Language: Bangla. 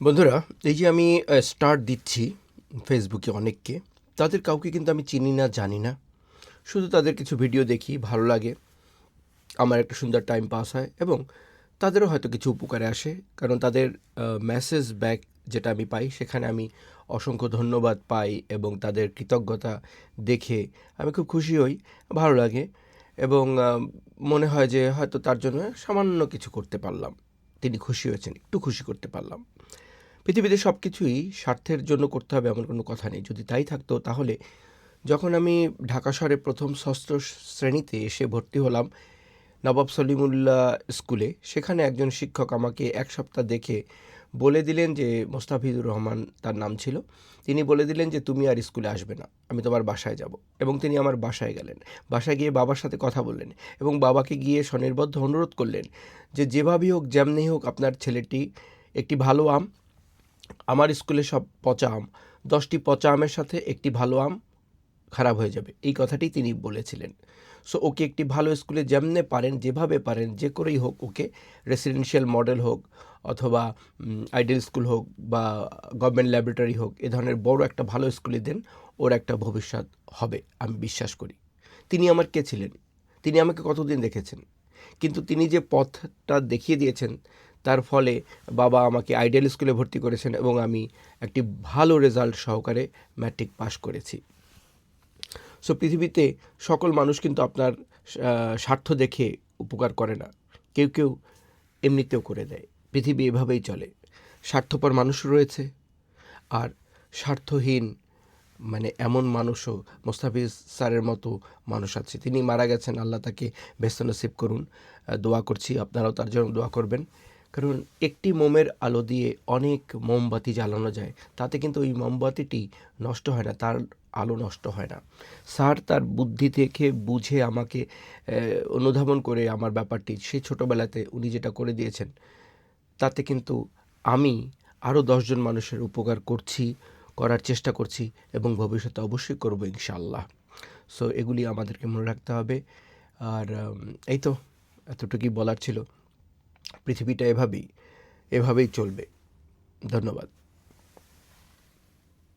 বন্ধুরা, এই যে আমি স্টার্ট দিচ্ছি ফেসবুকে অনেককে, তাদের কাউকে কিন্তু আমি চিনি না, জানি না। শুধু তাদের কিছু ভিডিও দেখি, ভালো লাগে, আমার একটা সুন্দর টাইম পাস হয় এবং তাদেরও হয়তো কিছু উপকারে আসে, কারণ তাদের মেসেজ ব্যাক যেটা আমি পাই, সেখানে আমি অসংখ্য ধন্যবাদ পাই এবং তাদের কৃতজ্ঞতা দেখে আমি খুব খুশি হই, ভালো লাগে এবং মনে হয় যে হয়তো তার জন্য সামান্য কিছু করতে পারলাম। তিনি খুশি হয়েছেন, একটু খুশি করতে পারলাম। পৃথিবীতে সব কিছুই স্বার্থের জন্য করতে হবে এমন কোনো কথা নেই। যদি তাই থাকতো, তাহলে যখন আমি ঢাকা শহরে প্রথম ষষ্ঠ শ্রেণীতে এসে ভর্তি হলাম নবাব সলিমুল্লাহ স্কুলে, সেখানে একজন শিক্ষক আমাকে এক সপ্তাহ দেখে বলে দিলেন যে, মোস্তাফিজুর রহমান তার নাম ছিল। তিনি বলে দিলেন যে, তুমি আর স্কুলে আসবে না, আমি তোমার বাসায় যাব। এবং তিনি আমার বাসায় গেলেন। বাসায় গিয়ে বাবার সাথে কথা বললেন এবং বাবাকে গিয়ে স্বনির্বদ্ধ অনুরোধ করলেন যে, যেভাবেই হোক, যেমনি হোক, আপনার ছেলেটি একটি ভালো আম আমার স্কুলে সব পচা আম। দশটি পচা আমের সাথে একটি ভালো আম খারাপ হয়ে যাবে। এই কথাটি তিনি বলেছিলেন। সো ওকে একটি ভালো স্কুলে যেমনে পারেন, যেভাবে পারেন, যে করেই হোক ওকে রেসিডেন্সিয়াল মডেল হোক অথবা আইডিয়াল স্কুল হোক বা গভর্নমেন্ট ল্যাবরেটরি হোক, এ ধরনের বড় একটা ভালো স্কুলে দেন, ওর একটা ভবিষ্যৎ হবে, আমি বিশ্বাস করি। তিনি আমার কে ছিলেন? তিনি আমাকে কতদিন দেখেছেন? কিন্তু তিনি যে পথটা দেখিয়ে দিয়েছেন তার ফলে বাবা আমাকে আইডিয়াল স্কুলে ভর্তি করেছেন এবং আমি একটি ভালো রেজাল্ট সহকারে ম্যাট্রিক পাশ করেছি। সো পৃথিবীতে সকল মানুষ কিন্তু আপনার স্বার্থ দেখে উপকার করে না। কেউ কেউ এমনিতেও করে দেয়। পৃথিবী এভাবেই চলে। স্বার্থপর মানুষ রয়েছে। আর স্বার্থহীন মানে এমন মানুষও মোস্তাফিজ স্যারের মতো মানুষ আছে। তিনি মারা গেছেন। আল্লাহ তাকে ব্যস্ত নসিব করুন। দোয়া করছি। আপনারাও তার জন্য দোয়া করবেন। কারণ একটি মোমের আলো দিয়ে অনেক মোমবাতি জ্বালানো যায়, তাতে কিন্তু ওই মোমবাতিটি নষ্ট হয় না, তার আলো নষ্ট হয় না। স্যার তার বুদ্ধি থেকে বুঝে আমাকে অনুধাবন করে আমার ব্যাপারটি। সেই ছোটোবেলাতে উনি যেটা করে দিয়েছেন, তাতে কিন্তু আমি আরও দশজন মানুষের উপকার করছি, করার চেষ্টা করছি এবং ভবিষ্যতে অবশ্যই করব ইনশাল্লাহ সো এগুলি আমাদেরকে মনে রাখতে হবে। আর এই তো, এতটুকুই বলার ছিল। পৃথিবীটা এভাবেই এভাবেই চলবে। ধন্যবাদ।